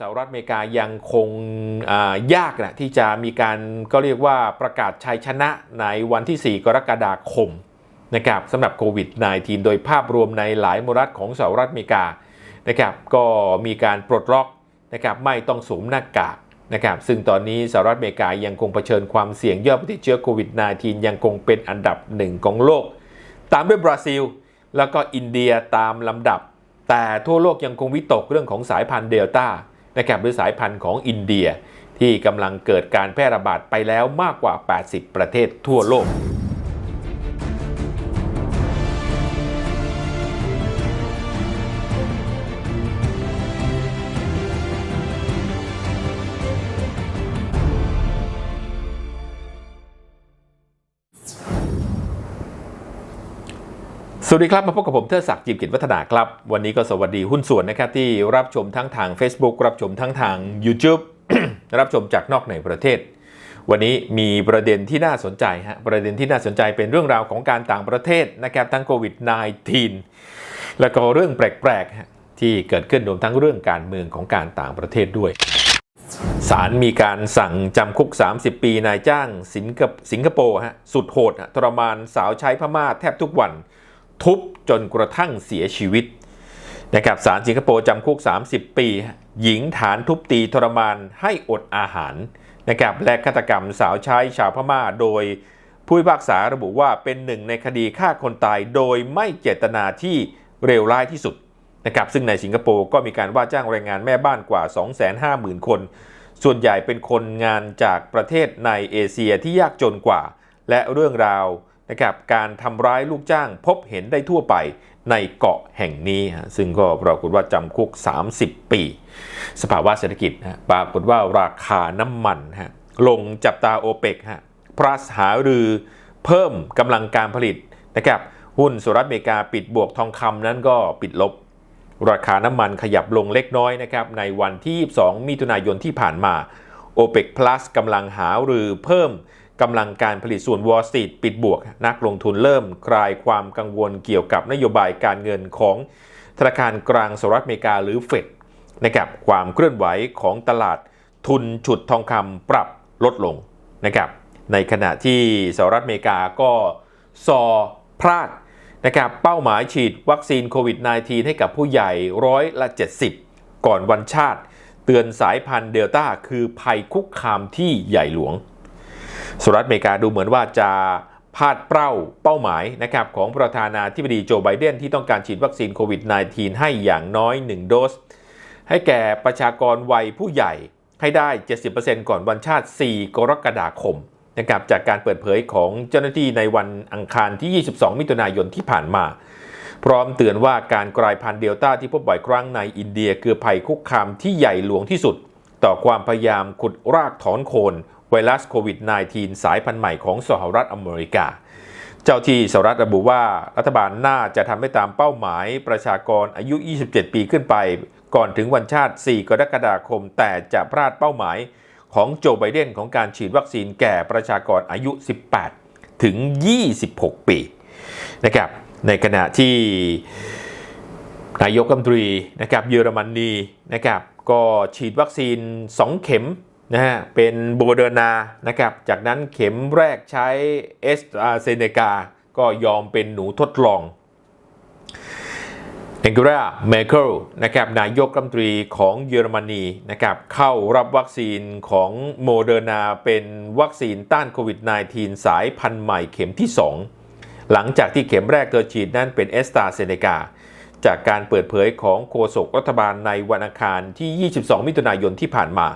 สหรัฐอเมริกายังคงยากนะที่จะมีการก็เรียกว่าประกาศชัยชนะในวันที่ 4 กรกฎาคมนะครับสำหรับโควิด -19 โดยภาพรวมในหลายมรัฐของสหรัฐอเมริกานะครับก็มีการปลดล็อกนะครับไม่ต้องสวมหน้ากากนะครับซึ่งตอนนี้สหรัฐอเมริกายังคงเผชิญความเสี่ยงยอดผู้ติดเชื้อโควิด -19 ยังคงเป็นอันดับหนึ่งของโลก ตามด้วยบราซิล แล้วก็อินเดียตามลำดับ แต่ทั่วโลกยังคงวิตกเรื่องของสายพันธุ์เดลต้า นะครับหรือสายพันธุ์ของอินเดียที่กำลังเกิดการแพร่ระบาดไปแล้วมากกว่า 80 ประเทศทั่วโลก สวัสดีครับ มาพบกับผมเทอศักดิ์จิมกิจวัฒนาครับ วันนี้ก็สวัสดีหุ้นส่วนนะครับที่รับชมทั้งทาง Facebook รับชมทั้งทาง YouTube รับชมจากนอกในประเทศ วันนี้มีประเด็นที่น่าสนใจฮะประเด็นที่น่าสนใจเป็นเรื่องราวของการต่างประเทศนะครับทั้งโควิด -19 แล้วก็เรื่องแปลกๆที่เกิดขึ้นรวมทั้งเรื่องการเมืองของการต่างประเทศด้วยศาลมีการสั่งจำคุก 30 ปีนายจ้างสิงคโปร์ฮะสุดโหดทรมานสาวใช้พม่าแทบทุกวัน ทุบจนกระทั่งเสียชีวิตนะครับศาลสิงคโปร์จำคุก 30 ปี หญิงฐานทุบตีทรมานให้อดอาหารนะครับและฆาตกรรมสาวใช้ชาวพม่าโดยผู้พิพากษาระบุว่าเป็นหนึ่งในคดีฆ่าคนตายโดยไม่เจตนาที่เร็วร้ายที่สุดนะครับซึ่งในสิงคโปร์ก็มีการว่าจ้างแรงงานแม่บ้านกว่า 250,000 คน ส่วนใหญ่เป็นคนงานจากประเทศในเอเชียที่ยากจนกว่า และเรื่องราว นะครับการทำร้ายลูกจ้างพบเห็นได้ทั่วไปในเกาะแห่งนี้ ซึ่งก็ปรากฏว่าจำคุก 30 ปี สภาวะเศรษฐกิจปรากฏว่าราคาน้ำมันฮะลงจับตาโอเปกฮะพรัสหารือเพิ่มกำลังการผลิตนะครับหุ้นสหรัฐอเมริกาปิดบวกทองคำนั้นก็ปิดลบ ราคาน้ำมันขยับลงเล็กน้อยนะครับในวันที่ 22 มิถุนายนที่ผ่านมา o p e ป Plus กำลังหารือเพิ่ม กำลังการผลิตส่วน Wall Street ปิดบวก นักลงทุนเริ่มคลายความกังวลเกี่ยวกับนโยบายการเงินของธนาคารกลางสหรัฐอเมริกาหรือเฟดนะครับความเคลื่อนไหวของตลาดทุนฉุดทองคำปรับลดลงนะครับในขณะที่สหรัฐอเมริกาก็ซอพลาดนะครับเป้าหมายฉีดวัคซีนโควิด -19 ให้กับผู้ใหญ่ร้อยละ 70 ก่อนวันชาติ เตือนสายพันธุ์เดลต้าคือภัยคุกคามที่ใหญ่หลวง สหรัฐอเมริกาดูเหมือนว่าจะพลาดเป้าเป้าหมายนะครับของประธานาธิบดีโจไบเดนที่ต้องการฉีดวัคซีนโควิด -19 ให้อย่างน้อย 1 โดส ให้แก่ประชากรวัยผู้ใหญ่ให้ได้ 70%ก่อนวันชาติ 4 กรกฎาคมนะครับจากการเปิดเผยของเจ้าหน้าที่ในวันอังคารที่ 22 มิถุนายนที่ผ่านมา พร้อมเตือนว่าการกลายพันธุ์เดลต้าที่พบบ่อยครั้งในอินเดีย คือภัยคุกคามที่ใหญ่หลวงที่สุด ต่อความพยายามขุดรากถอนโคน ไวรัสโควิด -19 สายพันธุ์ใหม่ของสหรัฐอเมริกา เจ้าที่สหรัฐระบุว่ารัฐบาลน่าจะทำให้ตามเป้าหมายประชากรอายุ 27 ปีขึ้นไป ก่อนถึงวันชาติ 4 กรกฎาคม แต่จะพลาดเป้าหมายของโจไบเดนของการฉีดวัคซีนแก่ประชากรอายุ 18 ถึง 26 ปีนะครับในขณะที่นายกรัฐมนตรีนะครับเยอรมนีนะครับก็ฉีดวัคซีน 2 เข็ม นะฮะเป็นโบเดอร์นานะครับจากนั้นเข็มแรกใช้เอสตราเซเนกาก็ยอมเป็นหนูทดลองเองเกราเมเคิลนะครับนายกรัฐมนตรีของเยอรมนีนะครับเข้ารับวัคซีนของโมเดอร์นาเป็นวัคซีนต้านโควิด -19 สายพันธุ์ใหม่เข็มที่ 2 หลังจากที่เข็มแรกเธอฉีดนั้นเป็นเอสตราเซเนกาจากการเปิดเผยของโฆษกรัฐบาลในวันอังคารที่ 22 มิถุนายนที่ผ่านมา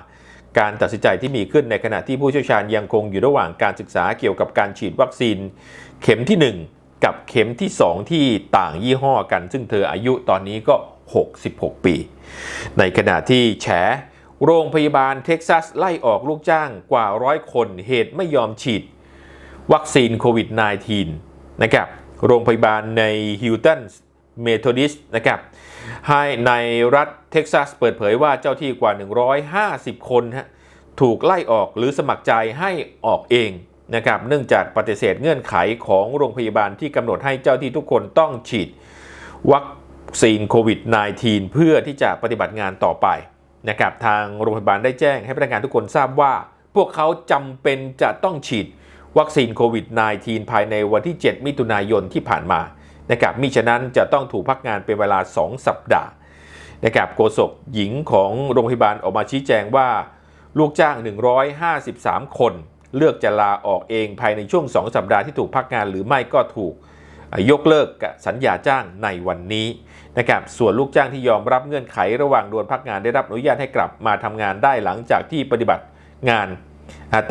การตัดสินใจที่มีขึ้นในขณะที่ผู้เชี่ยวชาญยังคงอยู่ระหว่างการศึกษาเกี่ยวกับการฉีดวัคซีน เข็มที่ 1 กับเข็มที่ 2 ที่ต่างยี่ห้อกัน ซึ่งเธออายุตอนนี้ก็ 66 ปี ในขณะที่แฉโรงพยาบาลเท็กซัสไล่ออกลูกจ้างกว่าร้อยคนเหตุไม่ยอมฉีด วัคซีนโควิด -19 นะครับ โรงพยาบาลในฮิลตันเมโทดิสนะครับ ให้ในรัฐเท็กซัสเปิดเผยว่าเจ้าที่กว่า 150 คนฮะถูกไล่ออกหรือสมัครใจให้ออกเองนะครับเนื่องจากปฏิเสธเงื่อนไขของโรงพยาบาลที่กำหนดให้เจ้าที่ทุกคนต้องฉีดวัคซีนโควิด -19 เพื่อที่จะปฏิบัติงานต่อไปนะครับทางโรงพยาบาลได้แจ้งให้พนักงานทุกคนทราบว่า พวกเขาจำเป็นจะต้องฉีดวัคซีนโควิด -19 ภายในวันที่ 7 มิถุนายนที่ผ่านมา นะครับมิฉะนั้นจะต้องถูกพักงานเป็นเวลา 2 สัปดาห์นะครับโฆษกหญิงของโรงพยาบาลออกมาชี้แจงว่า ลูกจ้าง 153 คน เลือกจะลาออกเองภายในช่วง 2 สัปดาห์ที่ถูกพักงานหรือไม่ก็ถูกยกเลิกสัญญาจ้างในวันนี้นะครับส่วนลูกจ้างที่ยอมรับเงื่อนไขระหว่างโดนพักงานได้รับอนุญาตให้กลับมาทำงานได้หลังจากที่ปฏิบัติงาน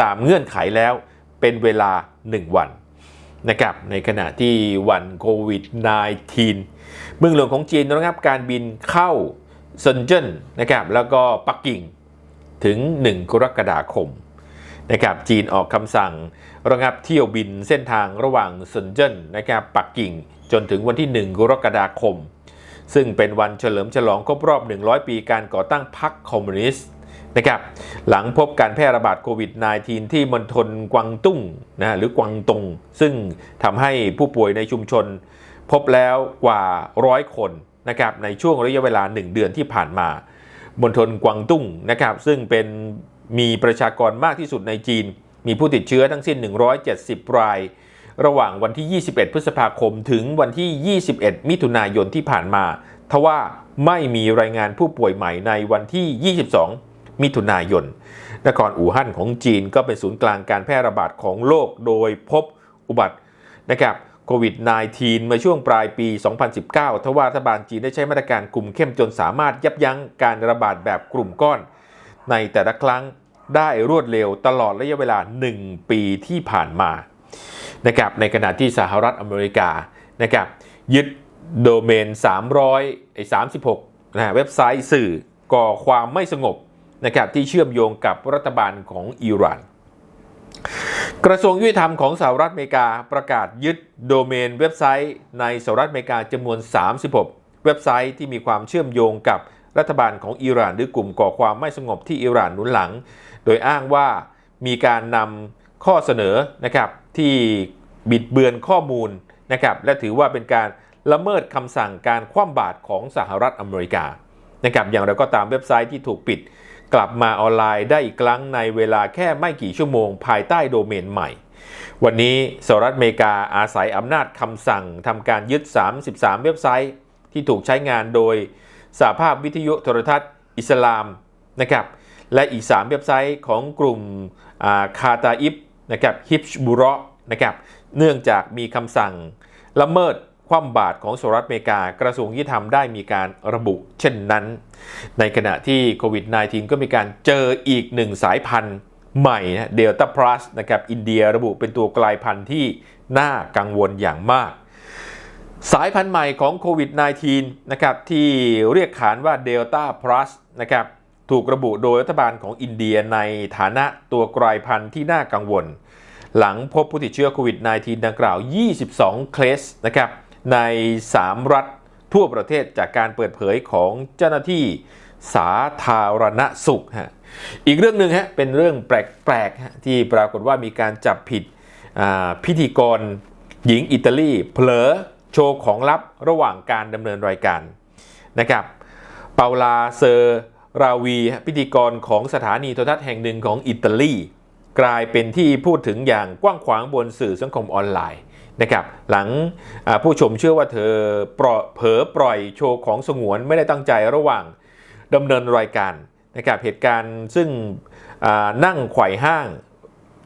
ตามเงื่อนไขแล้วเป็นเวลา 1 วัน นะครับในขณะที่วันโควิด -19 เมืองหลวงของจีนระงับการบินเข้าเซินเจิ้นนะครับแล้วก็ปักกิ่งถึง 1 กรกฎาคมนะครับจีนออกคำสั่งระงับเที่ยวบินเส้นทางระหว่างเซินเจิ้นนะครับปักกิ่งจนถึงวันที่ 1 กรกฎาคม ซึ่งเป็นวันเฉลิมฉลองครบรอบ 100 ปีการก่อตั้งพรรคคอมมิวนิสต์ นะครับหลังพบการแพร่ระบาดโควิด -19 ที่มณฑลกวางตุ้งนะหรือกวางตง ซึ่งทำให้ผู้ป่วยในชุมชน พบแล้วกว่าร้อยคนนะครับในช่วงระยะเวลา 1 เดือนที่ผ่านมามณฑลกวางตุ้งนะครับซึ่งเป็นมีประชากรมากที่สุดในจีน มีผู้ติดเชื้อทั้งสิ้น 170 ราย ระหว่างวันที่ 21 พฤษภาคมถึงวันที่ 21 มิถุนายนที่ผ่านมา ทว่าไม่มีรายงานผู้ป่วยใหม่ในวันที่ 22 มิถุนายน นครอู่ฮั่นของจีนก็เป็นศูนย์กลางการแพร่ระบาดของโลกโดยพบอุบัตินะครับโควิด -19 มาช่วงปลายปี 2019 ทว่ารัฐบาลจีนได้ใช้มาตรการคุมเข้มจนสามารถยับยั้งการระบาดแบบกลุ่มก้อน ในแต่ละครั้งได้รวดเร็วตลอดระยะเวลา 1 ปีที่ผ่านมานะครับในขณะที่สหรัฐอเมริกานะครับยึดโดเมน 300ไอ้36นะเว็บไซต์สื่อก่อความไม่สงบ นะครับที่เชื่อมโยงกับรัฐบาลของอิหร่าน กระทรวงยุติธรรมของสหรัฐอเมริกาประกาศยึดโดเมนเว็บไซต์ในสหรัฐอเมริกาจำนวน 36 เว็บไซต์ที่มีความเชื่อมโยงกับรัฐบาลของอิหร่านหรือกลุ่มก่อความไม่สงบที่อิหร่านหนุนหลัง โดยอ้างว่ามีการนำข้อเสนอนะครับที่บิดเบือนข้อมูลนะครับและถือว่าเป็นการละเมิดคำสั่งการคว่ำบาตรของสหรัฐอเมริกานะครับอย่างไรก็ตามเว็บไซต์ที่ถูกปิด กลับมาออนไลน์ได้อีกครั้งในเวลาแค่ไม่กี่ชั่วโมงภายใต้โดเมนใหม่ วันนี้สหรัฐอเมริกาอาศัยอำนาจคำสั่งทำการยึด 33 เว็บไซต์ ที่ถูกใช้งานโดยสหภาพวิทยุโทรทัศน์อิสลามนะครับและอีก 3 เว็บไซต์ของกลุ่มคาตาอิบนะครับฮิปบุรอนะครับเนื่องจากมีคำสั่งละเมิด คว่ำบาตรของสหรัฐอเมริกากระทรวงยุติธรรมได้มีการระบุเช่นนั้น ในขณะที่โควิด -19 ก็มีการเจออีกหนึ่งสายพันธุ์ใหม่นะเดลต้าพลัสนะครับอินเดียระบุเป็นตัวกลายพันธุ์ที่น่ากังวลอย่างมาก สายพันธุ์ใหม่ของโควิด -19 นะครับที่เรียกขานว่าเดลต้าพลัสนะครับถูกระบุโดยรัฐบาลของอินเดียในฐานะตัวกลายพันธุ์ที่น่ากังวล หลังพบผู้ติดเชื้อโควิด -19 ดังกล่าว 22 เคสนะครับ ใน 3 รัฐทั่วประเทศจากการเปิดเผยของเจ้าหน้าที่สาธารณสุขฮะอีกเรื่องหนึ่งฮะเป็นเรื่องแปลกๆที่ปรากฏว่ามีการจับผิดพิธีกรหญิงอิตาลีเผลอโชว์ของลับระหว่างการดำเนินรายการนะครับเปาลาเซอร์ราวีพิธีกรของสถานีโทรทัศน์แห่งหนึ่งของอิตาลี กลายเป็นที่พูดถึงอย่างกว้างขวางบนสื่อสังคมออนไลน์ นะครับหลังผู้ชมเชื่อว่าเธอเผลอปล่อยโชว์ของสงวนไม่ได้ตั้งใจระหว่างดำเนินรายการนะครับเหตุการณ์ซึ่งนั่งไขว่ห้าง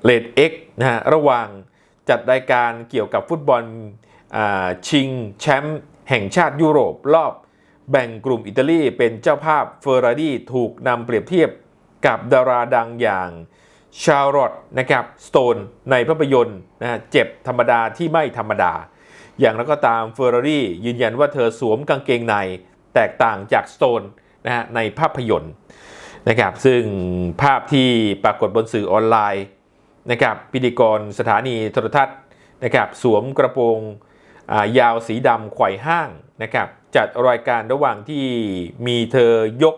เลดเอ็กนะฮะระหว่างจัดรายการเกี่ยวกับฟุตบอลชิงแชมป์แห่งชาติยุโรปรอบแบ่งกลุ่มอิตาลีเป็นเจ้าภาพเฟอร์รารี่ถูกนำเปรียบเทียบกับดาราดังอย่าง ชาร์ลอตนะครับสโตนในภาพยนตร์นะเจ็บธรรมดาที่ไม่ธรรมดา อย่างแล้วก็ตามเฟอร์รารี่ยืนยันว่าเธอสวมกางเกงในแตกต่างจากสโตนนะฮะในภาพยนตร์นะครับซึ่งภาพที่ปรากฏบนสื่อออนไลน์นะครับพิธีกรสถานีโทรทัศน์นะครับสวมกระโปรงยาวสีดำไขว่ห้างนะครับจัดรายการระหว่างที่มีเธอยก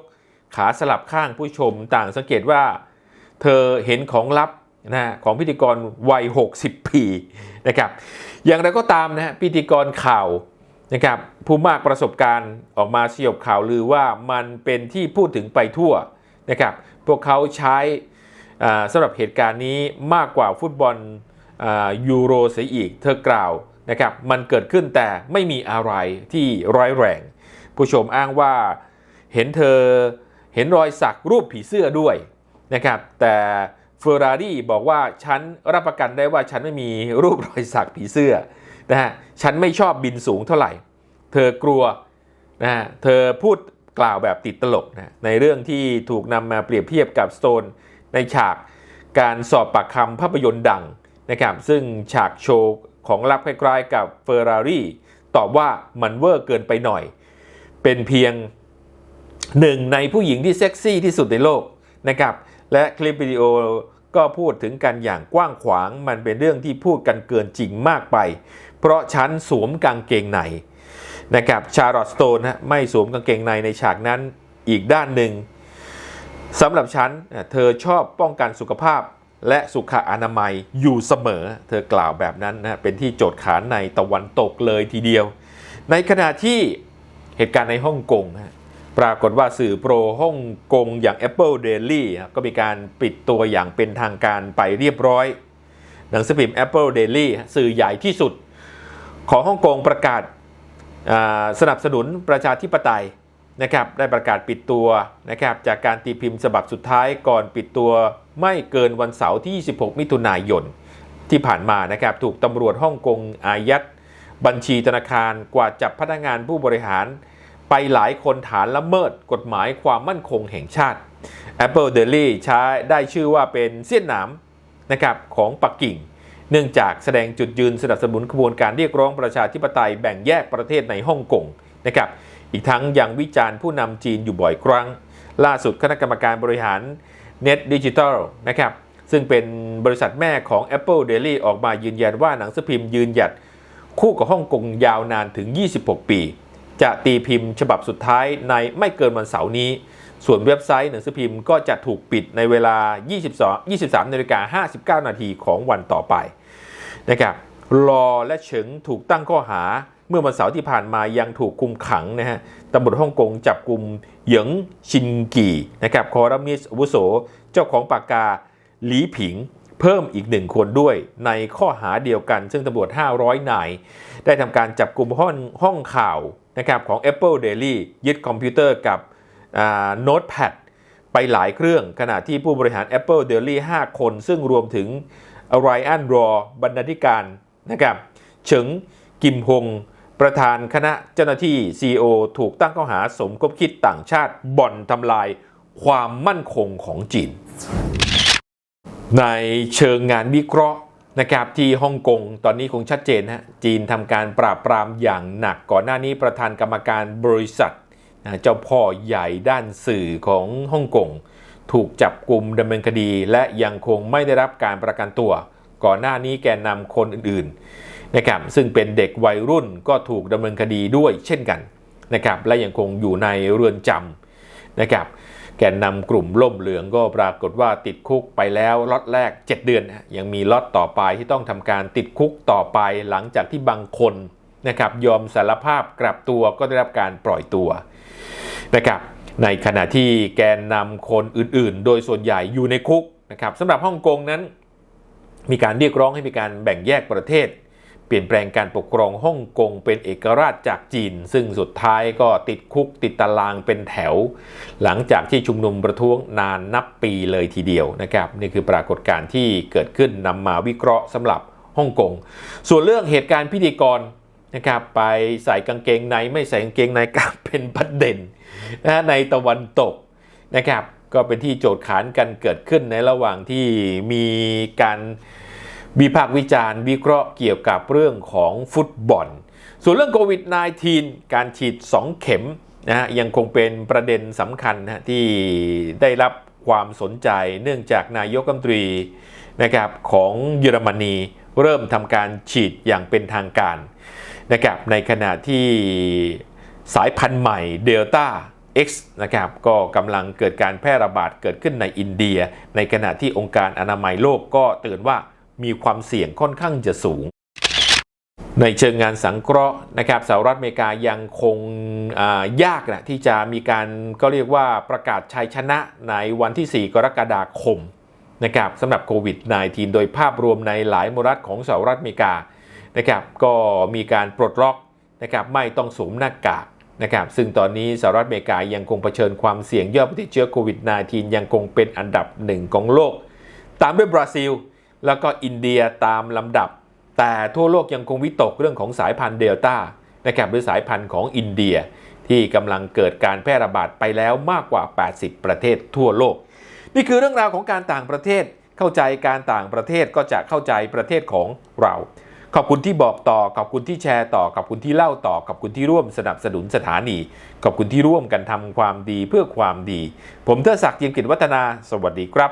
ขาสลับข้างผู้ชมต่างสังเกตว่า เธอเห็นของลับนะของพิธีกรวัย 60 ปีนะครับ อย่างไรก็ตามนะฮะพิธีกรข่าวนะครับผู้มากประสบการณ์ออกมาสยบข่าวลือว่ามันเป็นที่พูดถึงไปทั่วนะครับ พวกเขาใช้สำหรับเหตุการณ์นี้มากกว่าฟุตบอลยูโรเสียอีก เธอกล่าวนะครับ มันเกิดขึ้นแต่ไม่มีอะไรที่ร้ายแรง ผู้ชมอ้างว่าเห็นเธอเห็นรอยสักรูปผีเสื้อด้วย นะครับแต่เฟอร์รารี่บอกว่าฉันรับประกันได้ว่าฉันไม่มีรูปรอยสักผีเสื้อนะฮะฉันไม่ชอบบินสูงเท่าไหร่ เธอกลัวนะฮะเธอพูดกล่าวแบบติดตลกนะในเรื่องที่ถูกนำมาเปรียบเทียบกับสโตนในฉากการสอบปากคำภาพยนตร์ดังนะครับซึ่งฉากโชว์ของลับคล้ายๆกับเฟอร์รารี่ตอบว่ามันเวอร์เกินไปหน่อย เป็นเพียงหนึ่งในผู้หญิงที่เซ็กซี่ที่สุดในโลกนะครับ และคลิปวิดีโอก็พูดถึงกันอย่างกว้างขวางมันเป็นเรื่องที่พูดกันเกินจริงมากไป เพราะฉันสวมกางเกงในนะครับชาร์ลอตสโตนฮะไม่สวมกางเกงในในฉากนั้นอีกด้านหนึ่งสำหรับฉันเธอชอบป้องกันสุขภาพและสุขอนามัยอยู่เสมอ เธอกล่าวแบบนั้นนะเป็นที่โจทย์ขานในตะวันตกเลยทีเดียว ในขณะที่เหตุการณ์ในฮ่องกงฮะ ปรากฏว่าสื่อโปรฮ่องกงอย่าง Apple Daily ก็มีการปิดตัวอย่างเป็นทางการไปเรียบร้อย หนังสือพิมพ์ Apple Daily สื่อใหญ่ที่สุด ของฮ่องกงประกาศสนับสนุนประชาธิปไตยนะครับได้ประกาศปิดตัวนะครับจากการตีพิมพ์ฉบับสุดท้ายก่อนปิดตัวไม่เกินวันเสาร์ที่ 26 มิถุนายนที่ผ่านมานะครับถูกตำรวจฮ่องกงอายัดบัญชีธนาคารกว่าจับพนักงานผู้บริหาร ไปหลายคนฐานละเมิดกฎหมายความมั่นคงแห่งชาติ Apple Daily ใช้ได้ชื่อว่าเป็นเสี้ยนหนามนะครับของปักกิ่ง เนื่องจากแสดงจุดยืนสนับสนุนขบวนการเรียกร้องประชาธิปไตยแบ่งแยกประเทศในฮ่องกงนะครับอีกทั้งยังวิจารณ์ผู้นำจีนอยู่บ่อยครั้ง ล่าสุดคณะกรรมการบริหาร Net Digital นะครับซึ่งเป็นบริษัทแม่ของ Apple Daily ออกมายืนยันว่าหนังสือพิมพ์ยืนหยัดคู่กับฮ่องกงยาวนานถึง 26 ปี จะตีพิมพ์ฉบับสุดท้ายในไม่เกินวันเสาร์นี้ ส่วนเว็บไซต์หนังสือพิมพ์ก็จะถูกปิดในเวลา 22 23นาฬิกา59 นาทีของวันต่อไปนะครับรอและเฉิงถูกตั้งข้อหาเมื่อวันเสาร์ที่ผ่านมายังถูกคุมขังนะฮะตำรวจฮ่องกงจับกลุ่มเหยิงชินกีนะครับคอรัมนิสอุโสเจ้าของปากกาหลีผิง เพิ่มอีกหนึ่งคนด้วยในข้อหาเดียวกัน ซึ่งตำรวจ 500 นาย ได้ทำการจับกลุ่มห้องห้องข่าวนะครับของ Apple Daily ยึดคอมพิวเตอร์กับโน้ตแพดไปหลายเครื่อง ขณะที่ผู้บริหาร Apple Daily 5 คน ซึ่งรวมถึงไรอันรอบรรณาธิการนะครับเฉิงกิมฮงประธานคณะเจ้าหน้าที่ CEO ถูกตั้งข้อหาสมคบคิดต่างชาติบ่อนทำลายความมั่นคงของจีน ในเชิงงานวิเคราะห์นะครับที่ฮ่องกงตอนนี้คงชัดเจนฮะจีนทำการปราบปรามอย่างหนักก่อนหน้านี้ประธานกรรมการบริษัทเจ้าพ่อใหญ่ด้านสื่อของฮ่องกงถูกจับกลุ่มดำเนินคดีและยังคงไม่ได้รับการประกันตัว ก่อนหน้านี้แกนนำคนอื่นๆนะครับซึ่งเป็นเด็กวัยรุ่นก็ถูกดำเนินคดีด้วยเช่นกันนะครับและยังคงอยู่ในเรือนจำนะครับ แกนนำกลุ่มล่มเหลืองก็ปรากฏว่าติดคุกไปแล้วล็อตแรก 7 เดือนนะยังมีล็อตต่อไปที่ต้องทำการติดคุกต่อไปหลังจากที่บางคนนะครับยอมสารภาพกลับตัวก็ได้รับการปล่อยตัวนะครับในขณะที่แกนนำคนอื่นๆ โดยส่วนใหญ่อยู่ในคุกนะครับสำหรับฮ่องกงนั้น มีการเรียกร้องให้มีการแบ่งแยกประเทศ เปลี่ยนแปลงการปกครองฮ่องกงเป็นเอกราชจากจีน ซึ่งสุดท้ายก็ติดคุกติดตารางเป็นแถว หลังจากที่ชุมนุมประท้วงนานนับปีเลยทีเดียวนะครับนี่คือปรากฏการณ์ที่เกิดขึ้นนำมาวิเคราะห์สำหรับฮ่องกง ส่วนเรื่องเหตุการณ์พิธีกรนะครับไปใส่กางเกงในไม่ใส่กางเกงในกลับเป็นประเด็นนะในตะวันตกนะครับก็เป็นที่โจทย์ขานกันเกิดขึ้นในระหว่างที่มีการ วิพากษ์วิจารณ์วิเคราะห์เกี่ยวกับเรื่องของฟุตบอล ส่วนเรื่องโควิด -19 การฉีด 2 เข็มนะฮะยังคงเป็นประเด็นสำคัญนะที่ได้รับความสนใจเนื่องจากนายกรัฐมนตรีนะครับของเยอรมนีเริ่มทำการฉีดอย่างเป็นทางการนะครับในขณะที่สายพันธุ์ใหม่เดลต้า X นะครับก็กำลังเกิดการแพร่ระบาดเกิดขึ้นในอินเดีย ในขณะที่องค์การอนามัยโลกก็เตือนว่า มีความเสี่ยงค่อนข้างจะสูง ในเชิงงานสังเคราะห์นะครับสหรัฐอเมริกายังคงยากนะที่จะมีการก็เรียกว่าประกาศชัยชนะในวันที่ 4 กรกฎาคมนะครับสำหรับโควิด -19 โดยภาพรวมในหลายมรัฐของสหรัฐอเมริกานะครับก็มีการปลดล็อกนะครับไม่ต้องสวมหน้ากากนะครับซึ่งตอนนี้สหรัฐอเมริกายังคงเผชิญความเสี่ยงยอดผู้ติดเชื้อโควิด -19 ยังคงเป็นอันดับหนึ่งของโลก ตามด้วยบราซิล แล้วก็อินเดียตามลำดับ แต่ทั่วโลกยังคงวิตกเรื่องของสายพันธุ์เดลต้านะครับหรือสายพันธุ์ของอินเดีย ที่กำลังเกิดการแพร่ระบาดไปแล้วมากกว่า 80 ประเทศทั่วโลก นี่คือเรื่องราวของการต่างประเทศเข้าใจการต่างประเทศก็จะเข้าใจประเทศของเรา ขอบคุณที่บอกต่อ ขอบคุณที่แชร์ต่อ ขอบคุณที่เล่าต่อ ขอบคุณที่ร่วมสนับสนุนสถานี ขอบคุณที่ร่วมกันทำความดีเพื่อความดี ผมเทอศักดิ์เจียมกิจวัฒนา สวัสดีครับ